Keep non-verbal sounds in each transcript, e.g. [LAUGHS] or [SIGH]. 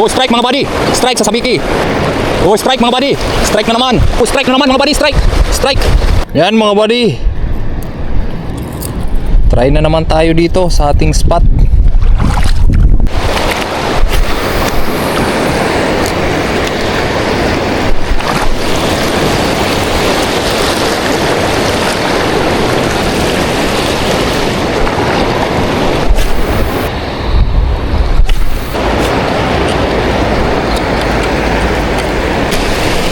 Oh, strike mga buddy. Strike sa Sabiki. Oh, strike mga buddy. Strike na naman. Oh, strike na naman mga buddy. Strike. Strike. Yan mga buddy. Try na naman tayo dito sa ating spot.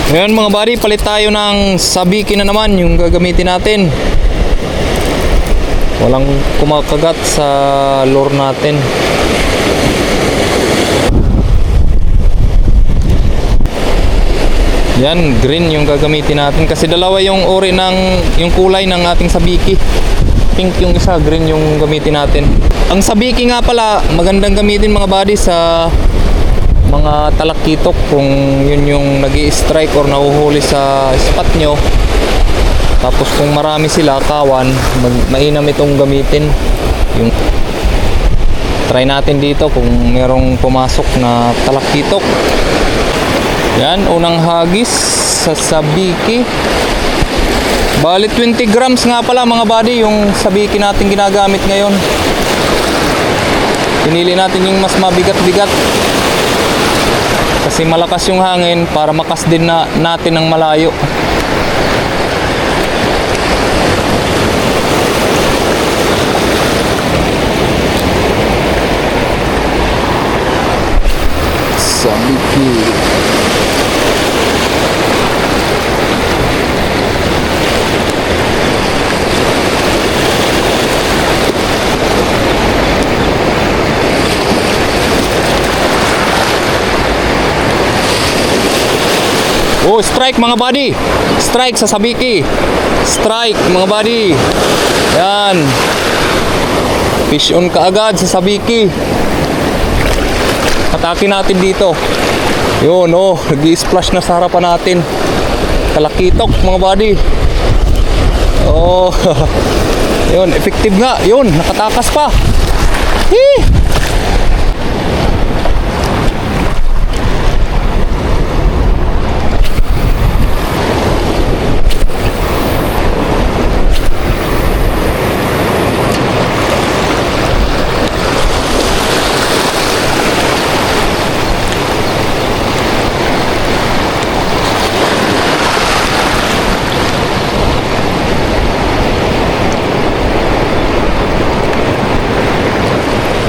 Ngayon mga buddy, palit tayo ng sabiki na naman yung gagamitin natin. Walang kumakagat sa lure natin. Yan, green yung gagamitin natin kasi dalawa yung uri ng yung kulay ng ating sabiki. Pink yung isa, green yung gamitin natin. Ang sabiki nga pala, magandang gamitin mga buddy sa mga talakitok kung yun yung nag strike or nahuhuli sa spot nyo. Tapos kung marami sila kawan mag, mainam itong gamitin. Yung try natin dito kung merong pumasok na talakitok. Yan unang hagis sa sabiki. Bali 20 grams nga pala mga buddy yung sabiki natin ginagamit ngayon. Pinili natin yung mas mabigat-bigat kasi malakas yung hangin para makas din na natin ng malayo. Sabiki. Oh, strike mga buddy. Strike sa Sabiki. Strike mga buddy. Yan. Fish on kaagad sa Sabiki. Atake natin dito. Yun, oh, nag-splash na sa harapan natin. Kalakitok mga buddy. Oh. [LAUGHS] Yun, effective nga. Yun, nakatakas pa. Hee!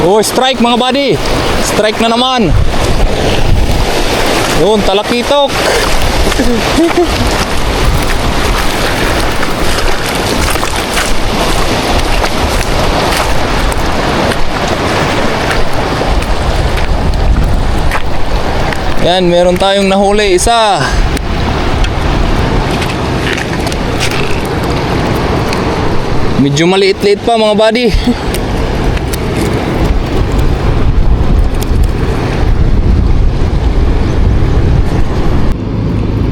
Oh, strike mga buddy. Strike na naman. Yun, talakitok. Yan, meron tayong nahuli isa. Medyo maliit-liit pa mga buddy. [LAUGHS]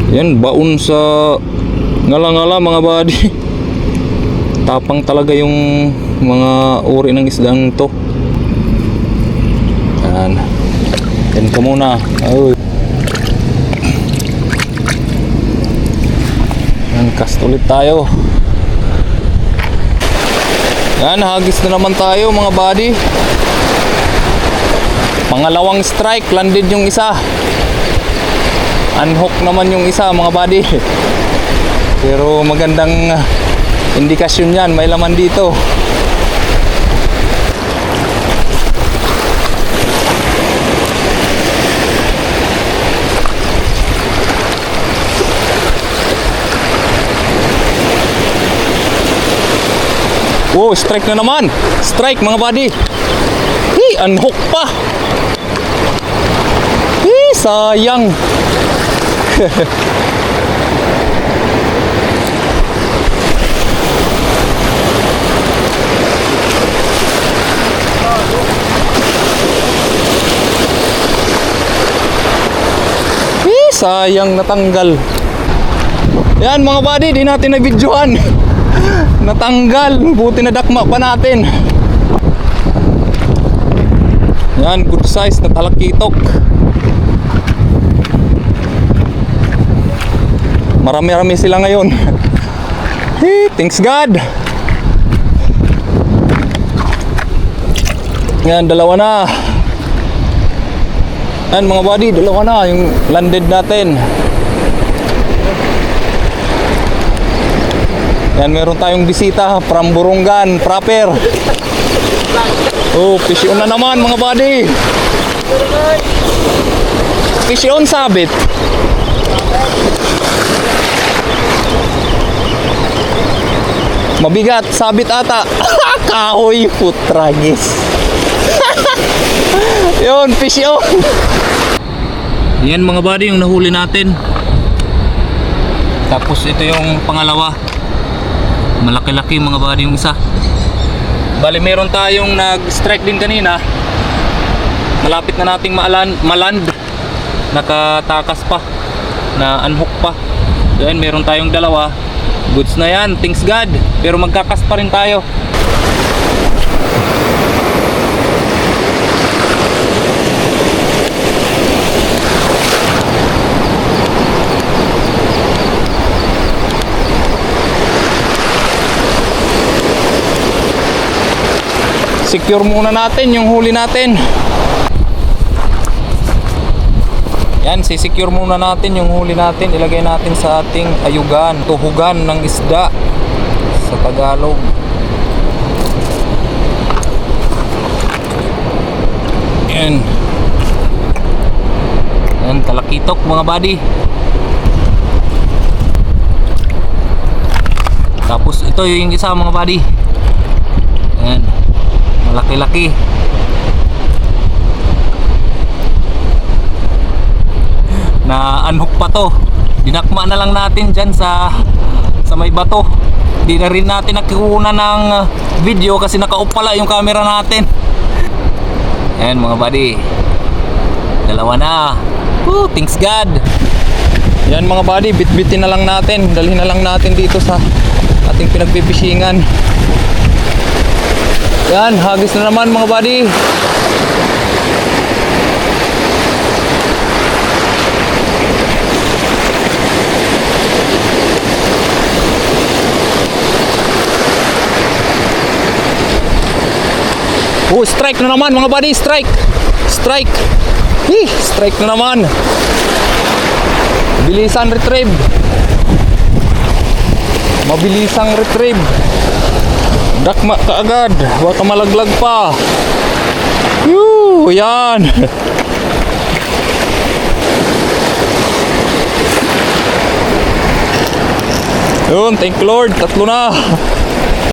Yan, baon sa ngala-ngala mga buddy. [LAUGHS] Tapang talaga yung mga uri ng isdang to. Yan. Yan ka muna. Ay. Yan, cast ulit tayo. Yan, hagis na naman tayo mga buddy. Pangalawang strike, landed yung isa. Unhook naman yung isa mga buddy. [LAUGHS] Pero magandang uh, indikasyon yan, may laman dito. Oh, strike na naman. Strike mga buddy. Hey, unhook pa. Hey, sayang. Eh, sayang natanggal. Yan mga buddy, di natin na videohan. [LAUGHS] natanggal. Buti na dakma pa natin. Yan, good size na talakitok. Marami-rami sila ngayon. [LAUGHS] Hey, thanks God. Yan, dalawa na. Yan mga buddy, dalawa na yung landed natin. Yan, meron tayong bisita from Burungan, proper. Oh, fish on na naman mga buddy. Fish on sabit. Mabigat, sabit ata. [LAUGHS] Kahoy, putragis. [LAUGHS] Yun, fish on. Yan mga buddy, yung nahuli natin. Tapos ito yung pangalawa. Malaki-laki mga buddy yung isa. Bali meron tayong nag-strike din kanina. Malapit na nating maalan, maland. Nakatakas pa. Na unhook pa. Yan, meron tayong dalawa. Goods na yan, thanks God. Pero magkakas pa rin tayo. Secure muna natin yung huli natin. Yan, sisecure muna natin yung huli natin. Ilagay natin sa ating ayugan, tuhugan ng isda sa Tagalog. Yan. Yan, talakitok mga buddy. Tapos ito yung isa mga buddy. Yan. Malaki-laki. Na unhook pa to. Dinakma na lang natin dyan sa sa may bato. Di na rin natin nakukuha ng uh, video kasi naka-off pala yung camera natin. Ayan mga buddy. Dalawa na. Woo, thanks God. Yan mga buddy bitbitin na lang natin. Dalhin na lang natin dito sa ating pinagpipishingan yan hagis na naman mga buddy Oh, strike na naman mga buddy, strike. Strike. Hi, strike na naman. Bilisan retrieve. Mabilisang retrieve. Dakma ka agad, baka malaglag pa. Yoo, yan. [LAUGHS] Yun, thank Lord, tatlo na. [LAUGHS]